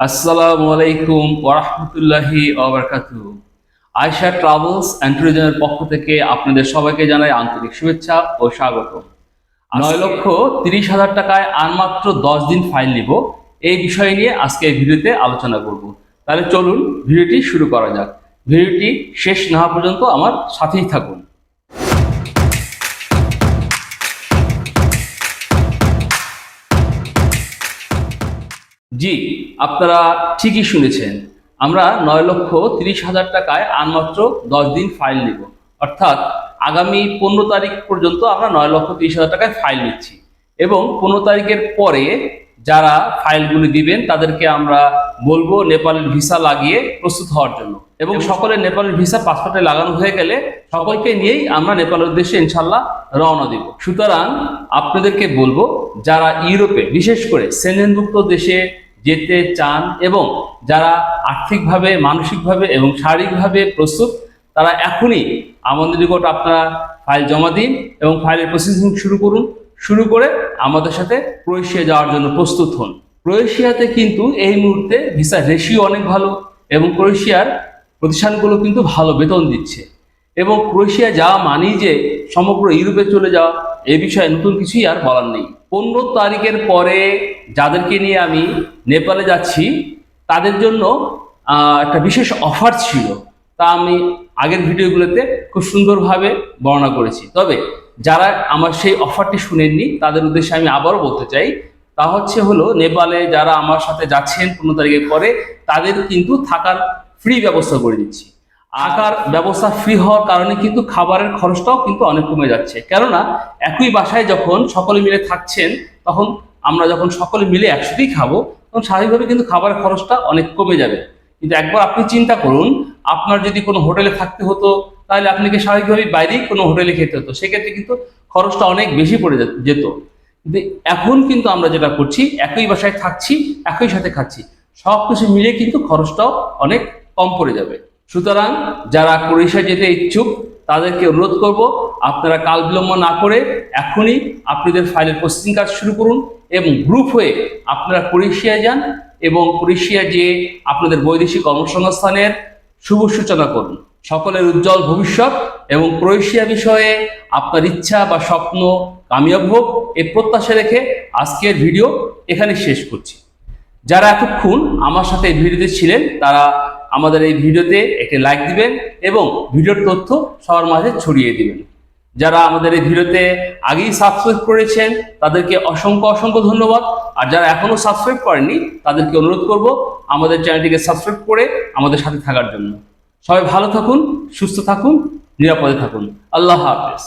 আসসালামু আলাইকুম ওরহমতুল্লাহি ওবরকাতু আয়শা ট্রাভেলস অ্যান্ড ট্যুরিজমের পক্ষ থেকে আপনাদের সবাইকে জানাই আন্তরিক শুভেচ্ছা ও স্বাগত নয় লক্ষ তিরিশ হাজার টাকায় আর মাত্র দশ দিন ফাইল নিব। এই বিষয় নিয়ে আজকে এই ভিডিওতে আলোচনা করব। তাহলে চলুন ভিডিওটি শুরু করা যাক। ভিডিওটি শেষ না হওয়া পর্যন্ত আমার সাথেই থাকুন। জি আপনারা ঠিকই শুনেছেন। আমরা নয় লক্ষ তিরিশ হাজার টাকায় আর মাত্র দশ দিন ফাইল নিব। অর্থাৎ আগামী পনেরো তারিখ পর্যন্ত আমরা নয় লক্ষ তিরিশ হাজার টাকায় ফাইল নিচ্ছি। এবং পনেরো তারিখের পরে যারা ফাইলগুলি দিবেন তাদেরকে আমরা বলব নেপালের ভিসা লাগিয়ে প্রস্তুত হওয়ার জন্য। এবং সকলে নেপালের ভিসা পাসপোর্টে লাগানো হয়ে গেলে সকলকে নিয়েই আমরা নেপালের উদ্দেশ্যে ইনশাল্লাহ রওনা দিব। সুতরাং আপনাদেরকে বলব যারা ইউরোপে বিশেষ করে সেনেনভুক্ত দেশে যেতে চান এবং যারা আর্থিকভাবে, মানসিকভাবে এবং শারীরিকভাবে প্রস্তুত, তারা এখনই আমাদের নিকট আপনারা ফাইল জমা দিন এবং ফাইলের প্রসেসিং শুরু করুন। শুরু করে আমাদের সাথে ক্রোয়েশিয়া যাওয়ার জন্য প্রস্তুত হন। ক্রোয়েশিয়াতে কিন্তু এই মুহূর্তে ভিসা রেশিও অনেক ভালো এবং ক্রোয়েশিয়ার প্রতিষ্ঠানগুলো কিন্তু ভালো বেতন দিচ্ছে। এবং ক্রোয়েশিয়া যাওয়া মানেই যে সমগ্র ইউরোপে চলে যাওয়া, এ বিষয়ে নতুন কিছুই আর বলার নেই। পনেরো তারিখের পরে যাদেরকে নিয়ে আমি নেপালে যাচ্ছি, তাদের জন্য একটা বিশেষ অফার ছিল। তা আমি আগের ভিডিওগুলোতে খুব সুন্দরভাবে বর্ণনা করেছি। তবে যারা আমার সেই অফারটি শুনেননি, তাদের উদ্দেশ্যে আমি আবারও বলতে চাই, তা হচ্ছে হলো নেপালে যারা আমার সাথে যাচ্ছেন পনেরো তারিখের পরে, তাদের কিন্তু থাকার ফ্রি ব্যবস্থা করে দিচ্ছি। থাকার ব্যবস্থা ফ্রি হওয়ার কারণে কিন্তু খাবারের খরচটাও কিন্তু অনেক কমে যাচ্ছে। কেননা একই বাসায় যখন সকলে মিলে থাকছেন, তখন আমরা যখন সকলে মিলে একসাথেই খাব, তখন স্বাভাবিকভাবে কিন্তু খাবারের খরচটা অনেক কমে যাবে। কিন্তু একবার আপনি চিন্তা করুন, আপনার যদি কোনো হোটেলে থাকতে হতো, তাহলে আপনাকে স্বাভাবিকভাবেই বাইরেই কোনো হোটেলে খেতে হতো। সেক্ষেত্রে কিন্তু খরচটা অনেক বেশি পড়ে যেত কিন্তু এখন কিন্তু আমরা যেটা করছি, একই বাসায় থাকছি, একই সাথে খাচ্ছি। সব কিছু মিলে কিন্তু খরচটাও অনেক কম পড়ে যাবে। সুতরাং যারা ক্রোয়েশিয়া যেতে ইচ্ছুক, তাদেরকে অনুরোধ করব, আপনারা কাল বিলম্ব না করে এখনই আপনাদের ফাইলের প্রসেসিং কাজ শুরু করুন এবং গ্রুপ হয়ে আপনারা ক্রোয়েশিয়া যান এবং ক্রোয়েশিয়া যে আপনাদের বৈদেশিক কর্মসংস্থানের শুভ সূচনা করুন। সকলের উজ্জ্বল ভবিষ্যৎ এবং ক্রোয়েশিয়া বিষয়ে আপনার ইচ্ছা বা স্বপ্ন কামিয়াব হোক, এ প্রত্যাশা রেখে আজকের ভিডিও এখানে শেষ করছি। যারা এতক্ষণ আমার সাথে এই ভিডিওতে ছিলেন, তারা আমাদের এই ভিডিওতে একটি লাইক দিবেন এবং ভিডিওর তথ্য সবার মাঝে ছড়িয়ে দিবেন। যারা আমাদের এই ভিডিওতে আগেই সাবস্ক্রাইব করেছেন, তাদেরকে অসংখ্য অসংখ্য ধন্যবাদ। আর যারা এখনও সাবস্ক্রাইব করেননি, তাদেরকে অনুরোধ করব আমাদের চ্যানেলটিকে সাবস্ক্রাইব করে আমাদের সাথে থাকার জন্য। সবাই ভালো থাকুন, সুস্থ থাকুন, নিরাপদে থাকুন। আল্লাহ হাফেজ।